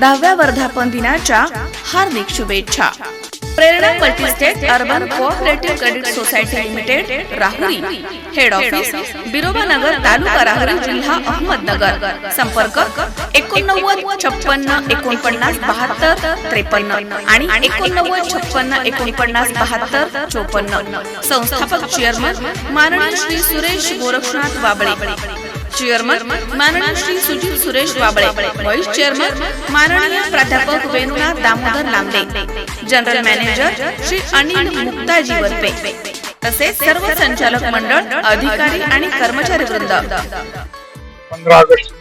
दहाव्या वर्धापन दिनाच्या हार्दिक शुभेच्छा. Prerna multistate urban cooperative credit society limited Rahuri. Head office Biroba Nagar taluka Rahuri जिल्हा अहमदनगर. संपर्क एकोणनव्वद छप्पन्न एकोणपन्नास बहात्तर त्रेपन्न आणि एकोणनव्वद छप्पन्न एकोणपन्नास बहात्तर चोपन्न. संस्थापक चेअरमन माननीय श्री सुरेश गोरक्षनाथ वाबळे. चेअरमन माननीय श्री सुजित सुरेश बाबळे व्हाईस चेअरमन माननीय प्राध्यापक वेणुनाथ दामोदर लांबे जनरल मॅनेजर श्री अनिल मुक्ताजी वरपे तसेच सर्व संचालक मंडळ अधिकारी आणि कर्मचारी वृंद. पंधरा ऑगस्ट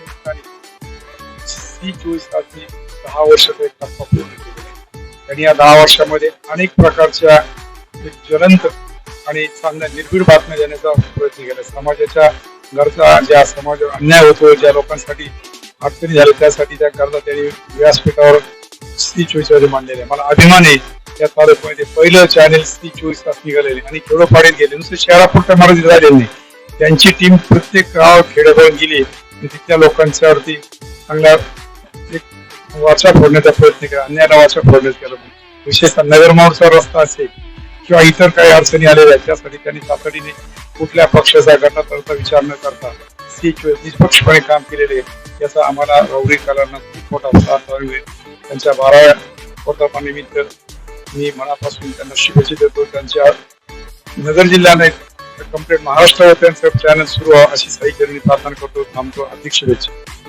सी चोवीस तासनी दहा वर्षाचा एक टप्पा पूर्ण केलेला आणि या दहा वर्षामध्ये अनेक प्रकारच्या ज्वलंत आणि चांगल्या निर्भीड बातम्या देण्याचा प्रयत्न केला. समाजाच्या गरजा ज्या समाजावर अन्याय होतो ज्या लोकांसाठी अडचणी झाल्या त्यासाठी त्या गरजा त्यांनी व्यासपीठावर स्त्री चोवीसमध्ये मांडलेले आहे. मला अभिमान आहे त्या तालुक्यामध्ये पहिलं चॅनेल स्त्री चोवीस तास निघालेले आणि खेडोपाडीत गेले. नुसते शहरापुरत्या मर्यादित झालेले नाही. त्यांची टीम प्रत्येक गाव खेड्यापर्यंत गेली आणि तिथल्या लोकांच्यावरती चांगला एक वाचा फोडण्याचा प्रयत्न केला. अन्यायाला वाचा फोडण्याचा केला. विशेषतः नगर महोत्सव रस्ता असेल किंवा इतर काही अडचणी आलेल्या आहेत त्यासाठी त्यांनी तातडीने कुठल्या पक्षाचा गटातर्फा विचार न करता निष्पक्षपणे काम केलेले याचा आम्हाला रौरी कलांना खूप मोठा साथ मिळेल त्यांच्या बाराव्या वर्धापनानिमित्त मी मनापासून त्यांना शुभेच्छा देतो. त्यांच्या नगर जिल्ह्याने कंप्लीट महाराष्ट्रावर त्यांचं चॅनल सुरू व्हावं अशी साई प्रार्थना करतो. थांबतो. अधिक शुभेच्छा.